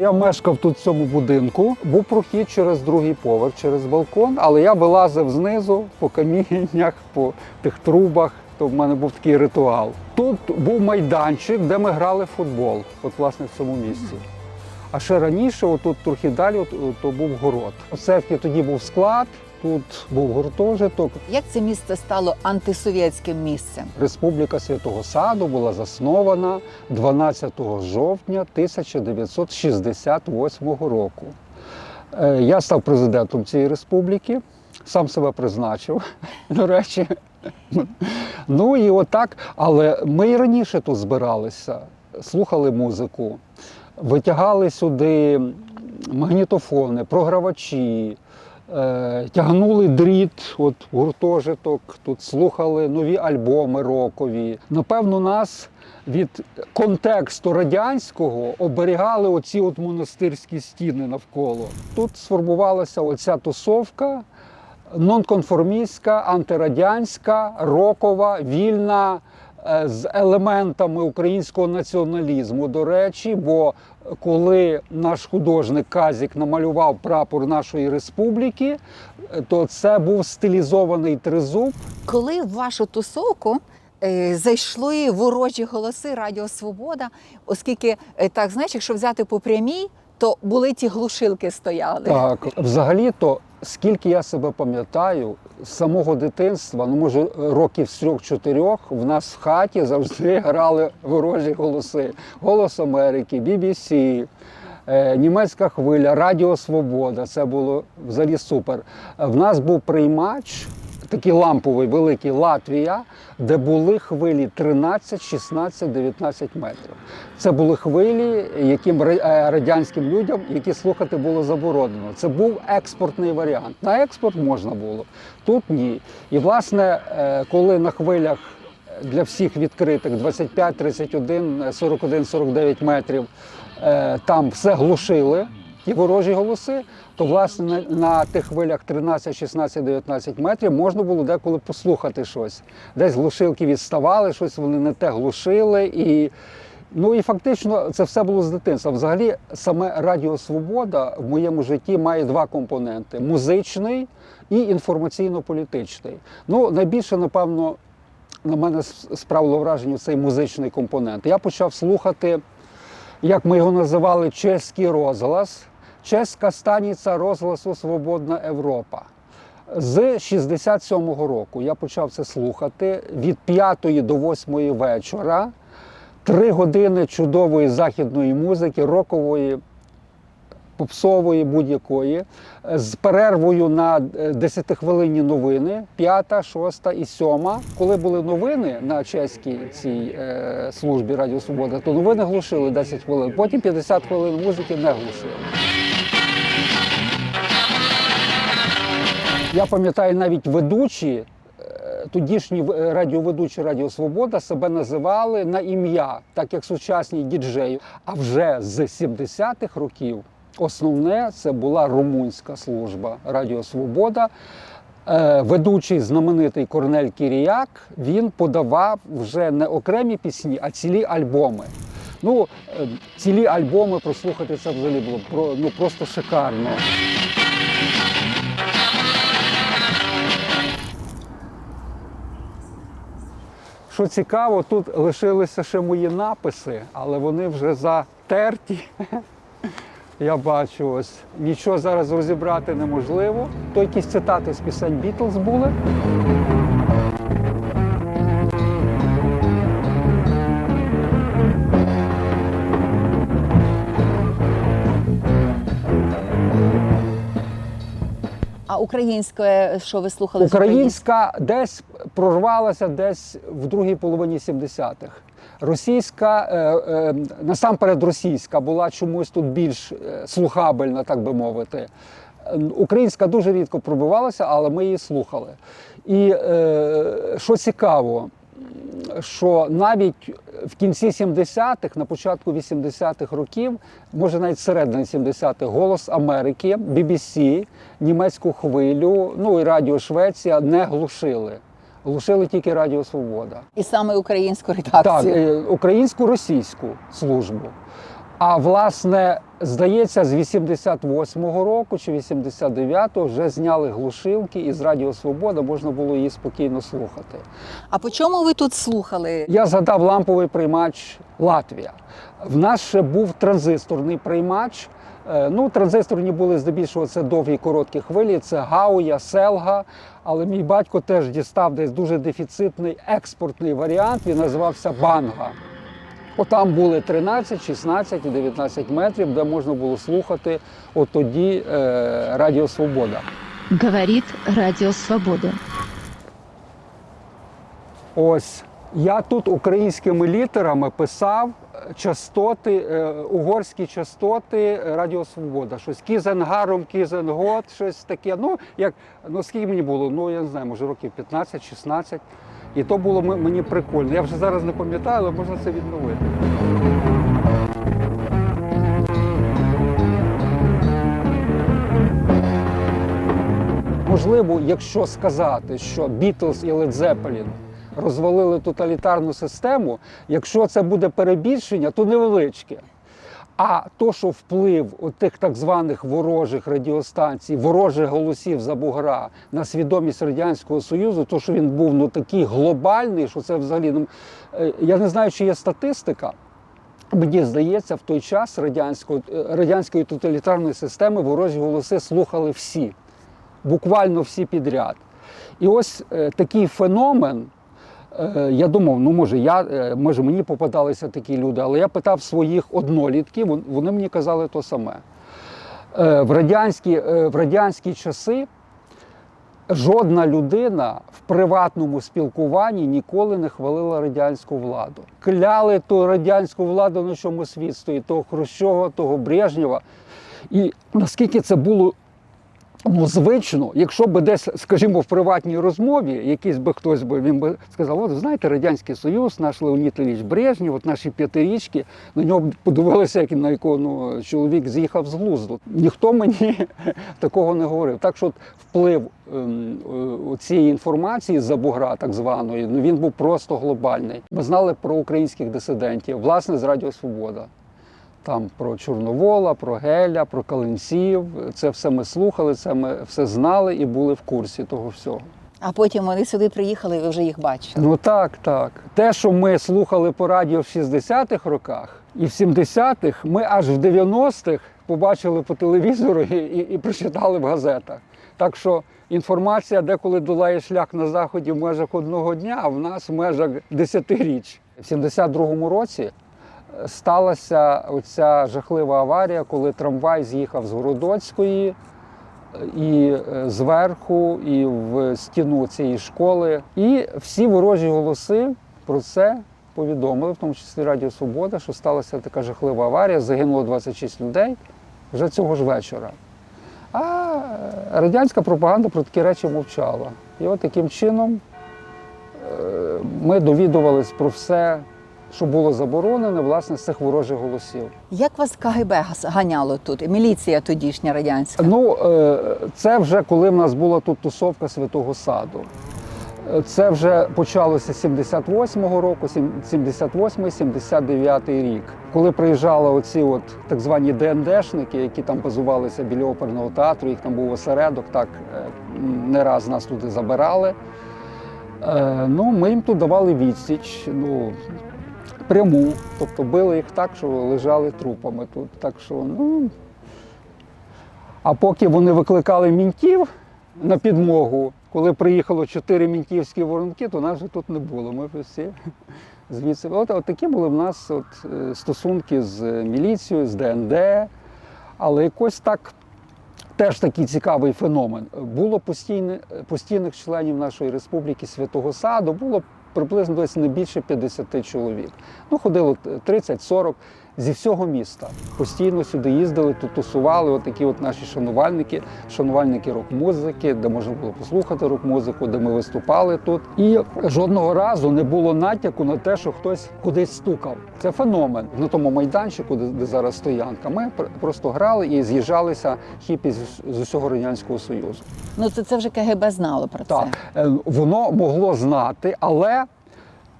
Я мешкав тут в цьому будинку. Був прохід через другий поверх, через балкон, але я вилазив знизу по каміннях, по тих трубах. То в мене був такий ритуал. Тут був майданчик, де ми грали в футбол, от власне в цьому місці. А ще раніше, отут трохи далі, от, то був город. У церкві тоді був склад, тут був гуртожиток. Як це місце стало антисовєтським місцем? Республіка Святого Саду була заснована 12 жовтня 1968 року. Е, Я став президентом цієї республіки, сам себе призначив, до речі. Ну і отак, але ми і раніше тут збиралися, слухали музику, витягали сюди магнітофони, програвачі, тягнули дріт, от гуртожиток, тут слухали нові альбоми рокові. Напевно, нас від контексту радянського оберігали оці от монастирські стіни навколо. Тут сформувалася оця тусовка нонконформістська, антирадянська, рокова, вільна. Е, З елементами українського націоналізму, до речі, бо коли наш художник Казік намалював прапор нашої республіки, е, то це був стилізований тризуб. Коли в вашу тусовку е, зайшли ворожі голоси Радіо Свобода, оскільки так знаєш, якщо взяти по прямій, то були ті глушилки стояли. Так, взагалі-то, скільки я себе пам'ятаю, з самого дитинства, ну може років з трьох-чотирьох, в нас в хаті завжди грали ворожі голоси. Голос Америки, BBC, е, німецька хвиля, Радіо Свобода. Це було взагалі супер. В нас був приймач. Такий ламповий великий Латвія, де були хвилі 13, 16, 19 метрів. Це були хвилі, яким е, радянським людям, які слухати було заборонено. Це був експортний варіант. На експорт можна було, тут ні. І власне, е, коли на хвилях для всіх відкритих 25, 31, е, 41, 49 метрів е, там все глушили. Ті ворожі голоси, то власне на, на тих хвилях 13, 16, 19 метрів можна було деколи послухати щось. Десь глушилки відставали, щось вони не те глушили. І, ну і фактично це все було з дитинства. Взагалі, саме Радіо Свобода в моєму житті має два компоненти: музичний і інформаційно-політичний. Ну, найбільше, напевно, на мене справило враження цей музичний компонент. Я почав слухати як ми його називали, чеський розглас, чеська станиця розгласу Свободна Європа. З 67-го року я почав це слухати від 5 до 8 вечора. Три години чудової західної музики, рокової, попсової будь-якої, з перервою на 10-хвилинні новини, п'ята, шоста і сьома. Коли були новини на чеській цій е, службі Радіо Свобода, то новини глушили 10 хвилин, потім 50 хвилин музики не глушили. Я пам'ятаю навіть ведучі, е, тодішні е, радіоведучі Радіо Свобода себе називали на ім'я, так як сучасні діджеї. А вже з 70-х років основне це була румунська служба Радіо Свобода. Е, Ведучий знаменитий Корнель Кіріяк він подавав вже не окремі пісні, а цілі альбоми. Ну, цілі альбоми прослухати це взагалі було ну, просто шикарно. Що цікаво, тут лишилися ще мої написи, але вони вже затерті. Я бачу ось. Нічого зараз розібрати неможливо. То якісь цитати з пісень Бітлз були. Українське, що ви слухали? Українська десь прорвалася десь в другій половині 70-х. Російська, е, е, насамперед російська, була чомусь тут більш е, слухабельна, так би мовити. Українська дуже рідко пробивалася, але ми її слухали. І е, що цікаво, що навіть в кінці 70-х, на початку 80-х років, може навіть середини 70-х, голос Америки, BBC, німецьку хвилю, ну і Радіо Швеція не глушили. Глушили тільки Радіо Свобода. І саме українську Так, редакцію. е, українську російську службу. А власне, Здається, з 88-го року чи 89-го вже зняли глушилки, і з Радіо Свобода можна було її спокійно слухати. А по чому ви тут слухали? Я згадав ламповий приймач Латвія. В нас ще був транзисторний приймач. Е, Ну, транзисторні були здебільшого це довгі короткі хвилі, це Гауя, Селга. Але мій батько теж дістав десь дуже дефіцитний експортний варіант. Він називався Банга. Отам були 13, 16 і 19 метрів, де можна було слухати от тоді е, Радіо Свобода. Говорит Радио Свобода. Ось я тут українськими літерами писав частоти, е, угорські частоти Радіо Свобода. Щось Кізенгаром, Кізенгот, щось таке. Ну, як ну скільки мені було? Ну я не знаю, може років 15-16. І то було мені прикольно. Я вже зараз не пам'ятаю, але можна це відновити. Можливо, якщо сказати, що Бітлз і Led Zeppelin розвалили тоталітарну систему, якщо це буде перебільшення, то невеличке. А то, що вплив тих так званих ворожих радіостанцій, ворожих голосів за бугра на свідомість Радянського Союзу, то що він був ну такий глобальний, що це взагалі ну, е, я не знаю, чи є статистика. Мені здається, в той час радянської, радянської тоталітарної системи ворожі голоси слухали всі, буквально всі підряд. І ось е, такий феномен. Е, Я думав, ну може, я, е, може мені попадалися такі люди, але я питав своїх однолітків, вони мені казали то саме. Е, В радянські, в радянські часи жодна людина в приватному спілкуванні ніколи не хвалила радянську владу. Кляли ту радянську владу на чому світ стоїть, того Хрущова, того Брежнєва. І наскільки це було ну, звично, якщо б десь, скажімо, в приватній розмові якийсь би хтось би він би сказав, от знаєте, Радянський Союз, наш Леонід Ілліч Брежнєв, от наші п'ятирічки, на нього подивилися, як на якого ну, чоловік з'їхав з глузду. Ніхто мені такого не говорив. Так що от вплив ем, е, цієї інформації за бугра, так званої, ну він був просто глобальний. Ми знали про українських дисидентів, власне, з Радіо Свобода. Там про Чорновола, про Геля, про Калинців. Це все ми слухали, це ми все знали і були в курсі того всього. А потім вони сюди приїхали, і ви вже їх бачили. Ну так, так. Те, що ми слухали по радіо в 60-х роках і в 70-х, ми аж в 90-х побачили по телевізору і, і, і прочитали в газетах. Так що інформація деколи долає шлях на заході в межах одного дня, а в нас в межах десятиріч. В 72-му році сталася оця жахлива аварія, коли трамвай з'їхав з Городоцької і е, зверху, і в стіну цієї школи. І всі ворожі голоси про це повідомили, в тому числі Радіо Свобода, що сталася така жахлива аварія, загинуло 26 людей вже цього ж вечора. А е, радянська пропаганда про такі речі мовчала. І от таким чином е, ми довідувались про все, що було заборонено, власне, з цих ворожих голосів. Як вас КГБ ганяло тут? Міліція тодішня радянська. Ну, е, це вже коли в нас була тут тусовка Святого Саду. Е, Це вже почалося 78-го року, 78-79 рік. Коли приїжджали оці от так звані ДНДшники, які там базувалися біля оперного театру, їх там був осередок, так е, не раз нас туди забирали. Ну, ми їм тут давали відсіч, ну, пряму. Тобто били їх так, що лежали трупами тут. Так що, ну, а поки вони викликали мінтів на підмогу, коли приїхало чотири мінтівські воронки, то нас вже тут не було. Ми всі звідси. От, от такі були в нас от, е, стосунки з міліцією, з ДНД. Але якось так теж такий цікавий феномен. Було постійне, постійних членів нашої республіки Святого Саду, було приблизно десь не більше 50 чоловік. Ну, ходило 30-40 зі всього міста. Постійно сюди їздили, тут тусували от такі от наші шанувальники, шанувальники рок-музики, де можна було послухати рок-музику, де ми виступали тут. І жодного разу не було натяку на те, що хтось кудись стукав. Це феномен на тому майданчику, де, де зараз стоянка. Ми просто грали і з'їжджалися хіпі з, з усього радянського союзу. Ну це, це вже КГБ знало про це. Так, е, воно могло знати, але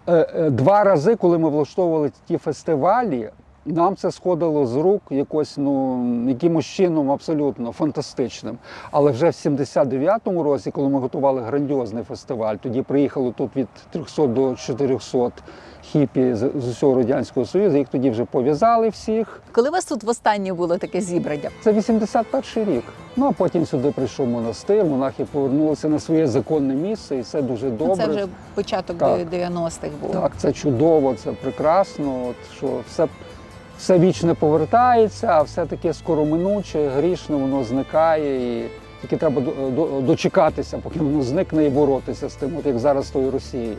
е, е, два рази, коли ми влаштовували ті фестивалі, Нам це сходило з рук якось, ну, якимось чином абсолютно фантастичним. Але вже в 79-му році, коли ми готували грандіозний фестиваль, тоді приїхало тут від 300 до 400 хіпі з, з усього Радянського Союзу, їх тоді вже пов'язали всіх. Коли у вас тут востаннє було таке зібрання? Це 81 рік. Ну а потім сюди прийшов монастир, монахи повернулися на своє законне місце, і все дуже добре. Це вже початок Так. 90-х був. Так, це чудово, це прекрасно. От що все, все вічне повертається, а все таке скороминуче, грішне, воно зникає. І тільки треба до- до- дочекатися, поки воно зникне і боротися з тим, от як зараз з тою Росією.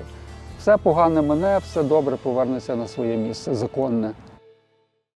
Все погане мене, все добре повернеться на своє місце законне.